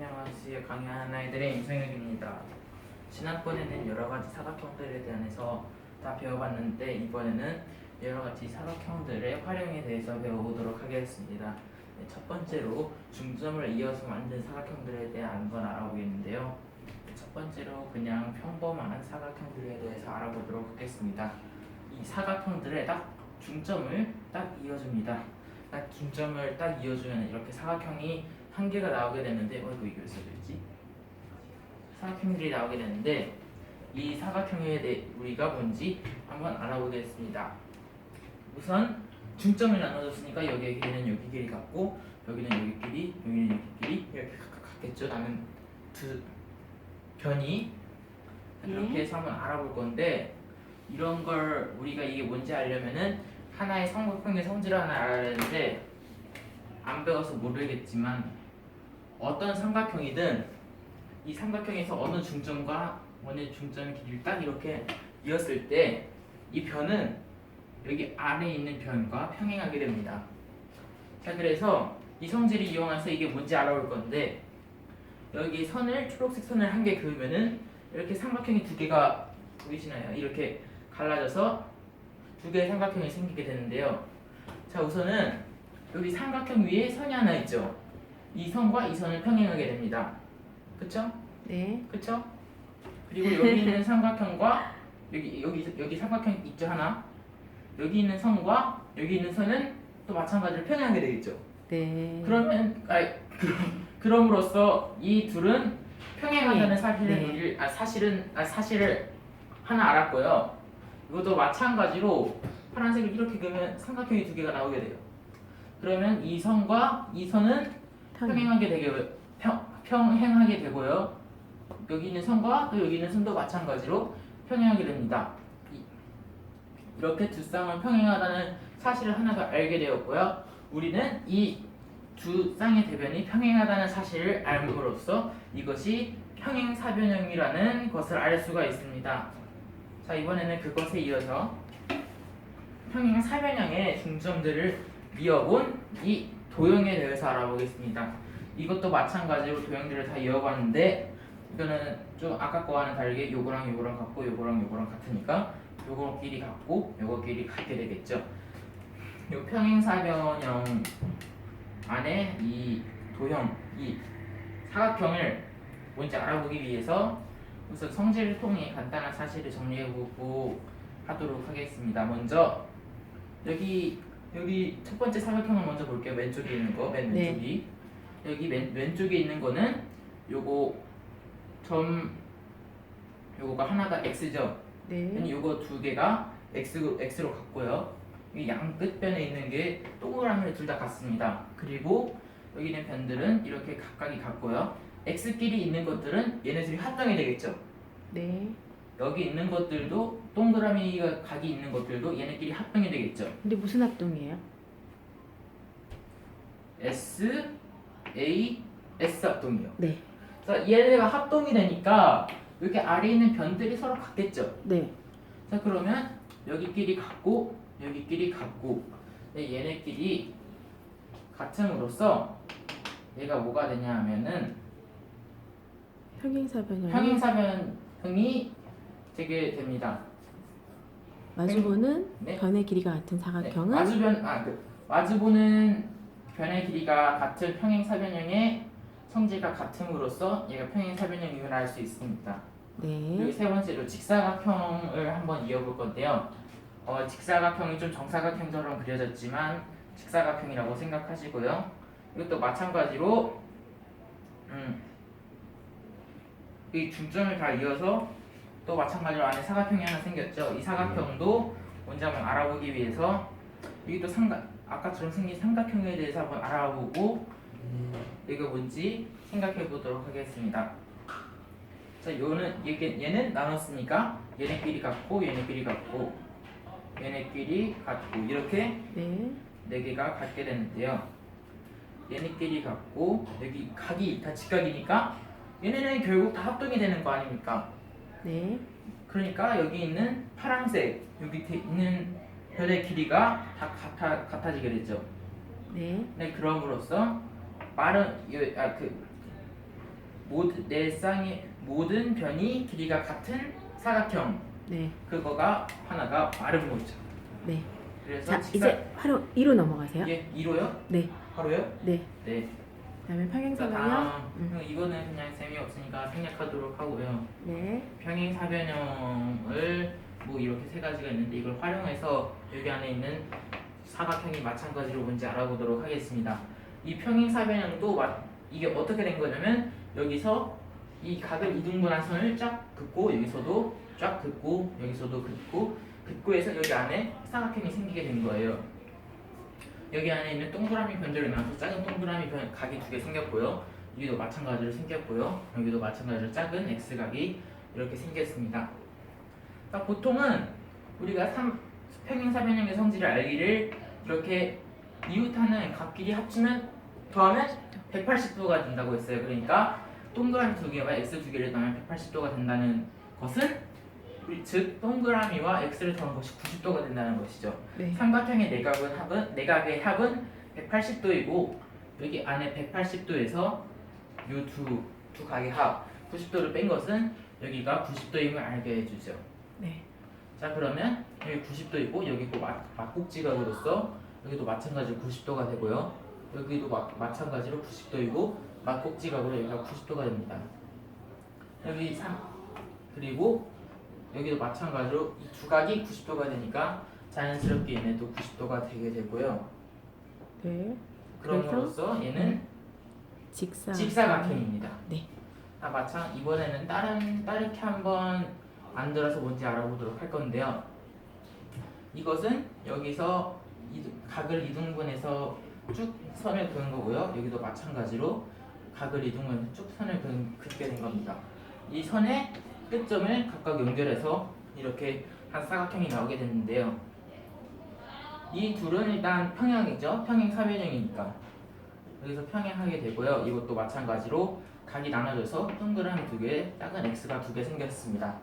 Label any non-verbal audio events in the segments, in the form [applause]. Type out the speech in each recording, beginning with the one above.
안녕하세요. 강의하는 아이들의 임성혁입니다. 지난번에는 여러 가지 사각형들에 대해서 다 배워봤는데 이번에는 여러 가지 사각형들의 활용에 대해서 배워보도록 하겠습니다. 네, 첫 번째로 중점을 이어서 만든 사각형들에 대한 건 알아보겠는데요. 네, 첫 번째로 그냥 평범한 사각형들에 대해서 알아보도록 하겠습니다. 이 사각형들의 딱 중점을 딱 이어줍니다. 딱 중점을 딱 이어주면 이렇게 사각형이 한 개가 나오게 되는데 어이구 왜 써져있지? 사각형들이 나오게 되는데 이 사각형에 대해 우리가 뭔지 한번 알아보겠습니다. 우선 중점을 나눠줬으니까 여기에는 여기 길이 같고 여기는 여기 길이 여기는 여기 길이 이렇게 각각 같겠죠? 나는 두 변이 이렇게 네. 해서 한번 알아볼 건데 이런 걸 우리가 이게 뭔지 알려면은 하나의 삼각형의 성질을 하나 알아야 되는데 안 배워서 모르겠지만 어떤 삼각형이든 이 삼각형에서 어느 중점과 어느 중점 길이를 딱 이렇게 이었을 때 이 변은 여기 아래에 있는 변과 평행하게 됩니다. 자 그래서 이 성질을 이용해서 이게 뭔지 알아볼 건데 여기 선을 초록색 선을 한 개 그으면은 이렇게 삼각형이 두 개가 보이시나요? 이렇게 갈라져서 두 개의 삼각형이 생기게 되는데요. 자 우선은 여기 삼각형 위에 선이 하나 있죠. 이 선과 이 선을 평행하게 됩니다. 그쵸? 네. 그쵸? 그리고 여기 있는 삼각형과 여기 여기 여기 삼각형 있죠 하나. 여기 있는 선과 여기 있는 선은 또 마찬가지로 평행하게 되겠죠. 네. 그러면 아 [laughs] 그럼으로써 이 둘은 평행하다는 사실을 네. 우리- 아, 사실은 아, 사실을 하나 알았고요. 이것도 마찬가지로 파란색을 이렇게 그으면 삼각형이 두 개가 나오게 돼요. 그러면 이 선과 이 선은 평. 평행하게 되게 평, 평행하게 되고요. 여기 있는 선과 또 여기 있는 선도 마찬가지로 평행하게 됩니다. 이- 이렇게 두 쌍은 평행하다는 사실을 하나 더 알게 되었고요. 우리는 이 두 쌍의 대변이 평행하다는 사실을 알므로써 이것이 평행사변형이라는 것을 알 수가 있습니다. 자 이번에는 그것에 이어서 평행사변형의 중점들을 이어본 이 도형에 대해서 알아보겠습니다. 이것도 마찬가지로 도형들을 다 이어봤는데 이거는 좀 아까 거와는 다르게 요거랑 요거랑 같고 요거랑 요거랑 같으니까 요거 길이 같고 요거 길이 같게 되겠죠. 요 평행사변형 안에 이 도형 이 사각형을 뭔지 알아보기 위해서 우선 성질을 통해 간단한 사실을 정리해보고 하도록 하겠습니다. 먼저 여기 여기 첫 번째 사각형을 먼저 볼게요. 왼쪽에 있는 거, 맨 네. 왼쪽이 여기 맨 왼쪽에 있는 거는 요거 점 요거가 하나가 x죠. 네. 요거 두 개가 x x로 같고요. 이 양 끝변에 있는 게 동그라미를 둘 다 같습니다. 그리고 여기 있는 변들은 이렇게 각각이 같고요. x끼리 있는 것들은 얘네들이 합동이 되겠죠. 네. 여기 있는 것들도 동그라미가 각이 있는 것들도 얘네끼리 합동이 되겠죠. 근데 무슨 합동이에요? S, A, S 합동이요. 네. 그래서 얘네가 합동이 되니까 이렇게 아래에 있는 변들이 서로 같겠죠. 네. 자 그러면 여기끼리 같고 여기끼리 같고 얘네끼리 같음으로써 얘가 뭐가 되냐 하면은 평행사변형이 평행사변형이 되게 됩니다. 마주보는 네. 변의 길이가 같은 네, 사각형은 마주변 아 그 마주보는 변의 길이가 같은 평행 사변형의 성질과 같음으로써 얘가 평행 사변형임을 알 수 있습니다. 그리고 네. 세 번째로 직사각형을 한번 이어볼 건데요. 어, 직사각형이 좀 정사각형처럼 그려졌지만 직사각형이라고 생각하시고요. 이것도 마찬가지로 음, 이 중점을 다 이어서 또 마찬가지로 안에 사각형이 하나 생겼죠. 이 사각형도 뭔지 한번 알아보기 위해서 또 삼각 아까처럼 생긴 삼각형에 대해서 한번 알아보고 이거 뭔지 생각해 보도록 하겠습니다. 자, 요는 얘게 얘는 나눴으니까 얘네끼리 같고 얘네끼리 같고 얘네끼리 같고 이렇게 네. 네 개가 같게 되는데요. 얘네끼리 같고 여기 각이 다 직각이니까 얘네는 결국 다 합동이 되는 거 아닙니까? 네. 그러니까 여기 있는 파란색 여기 있는 별의 길이가 다 같아 같아지게 되죠. 네. 네, 그럼으로써 말은 아그 모든 내 쌍의 모든 변이 길이가 같은 사각형 네. 그거가 하나가 마른 모죠. 네. 그래서 자, 직사- 이제 바로 2로 넘어가세요. 예, 2로요? 네. 바로요? 네. 네. 그다음에 자, 평행사변형. 다음 음. 형, 이거는 그냥 재미없으니까 생략하도록 하고요. 네. 평행 사변형을 뭐 이렇게 세 가지가 있는데 이걸 활용해서 여기 안에 있는 사각형이 마찬가지로 뭔지 알아보도록 하겠습니다. 이 평행 사변형도 마- 이게 어떻게 된 거냐면 여기서 이 각을 이등분한 선을 쫙 긋고 여기서도 쫙 긋고 여기서도 긋고 긋고 해서 여기 안에 사각형이 생기게 된 거예요. 여기 안에 있는 동그라미 변절이 나와서 작은 동그라미 변, 각이 두 개 생겼고요. 여기도 마찬가지로 생겼고요. 여기도 마찬가지로 작은 x각이 이렇게 생겼습니다. 그러니까 보통은 우리가 삼, 평행 사변형의 성질을 알기를 이렇게 이웃하는 각끼리 합치면 더하면 180도가 된다고 했어요. 그러니까 동그라미 두 개와 x 두 개를 더하면 180도가 된다는 것은 즉 동그라미와 x를 더한 것이 90도가 된다는 것이죠. 네. 삼각형의 내각은 합은 내각의 합은 180도이고 여기 안에 180도에서 요두 두 각의 합 90도를 뺀 것은 여기가 90도임을 알게 해주죠. 네. 자 그러면 여기 90도이고 여기도 막, 막국지각으로서 여기도 마찬가지로 90도가 되고요. 여기도 마, 마찬가지로 90도이고 막국지각으로 여기가 90도가 됩니다. 여기 3 그리고 여기도 마찬가지로 이 두 각이 90도가 되니까 자연스럽게 얘네도 90도가 되게 되고요. 네. 그럼으로써 얘는 직사. 직사각형입니다. 네. 아 마찬 이번에는 다른 다르게 한번 만들어서 뭔지 알아보도록 할 건데요. 이것은 여기서 이 각을 이등분해서 쭉 선을 그은 거고요. 여기도 마찬가지로 각을 이등분해서 쭉 선을 그은, 긋게 된 겁니다. 이 선의 끝점을 각각 연결해서 이렇게 한 사각형이 나오게 됐는데요. 이 둘은 일단 평행이죠. 평행 사변형이니까. 여기서 평행하게 되고요. 이것도 마찬가지로 각이 나눠져서 동그라미 두 개, 작은 x가 두 개 생겼습니다.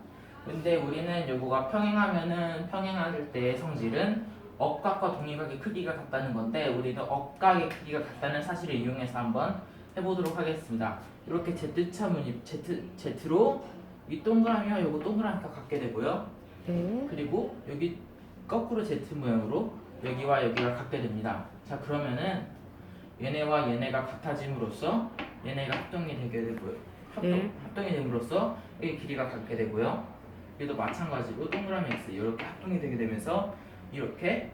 근데 우리는 요거가 평행하면은 평행할 때의 성질은 억각과 동일각의 크기가 같다는 건데 우리는 억각의 크기가 같다는 사실을 이용해서 한번 해보도록 하겠습니다. 이렇게 Z차 무늬 Z Z로 이 동그라미와 요거 동그라미가 같게 되고요. 네. 그리고 여기 거꾸로 Z 모양으로 여기와 여기가 같게 됩니다. 자 그러면은 얘네와 얘네가 같아짐으로써 얘네가 합동이 되게 되고요. 합동, 네. 합동이 됨으로써 여기 길이가 같게 되고요. 얘도 마찬가지로 동그라미 X 이렇게 합동이 되게 되면서 이렇게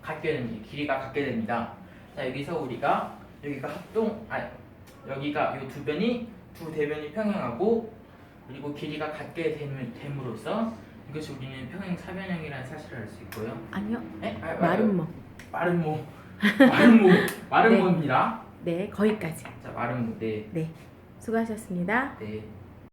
같게 됩니다. 길이가 같게 됩니다. 자 여기서 우리가 여기가 합동 아 여기가 이 두 변이 두 대변이 평행하고 그리고 길이가 같게 됨, 됨으로써 이것이 우리는 평행 사변형이라는 사실을 알 수 있고요. 아니요. 네? 아, 마른 모. 마른 모 마른 모 마른 네. 모입니다. 네. 거기까지. 자 마른 모 네. 수고하셨습니다. 네.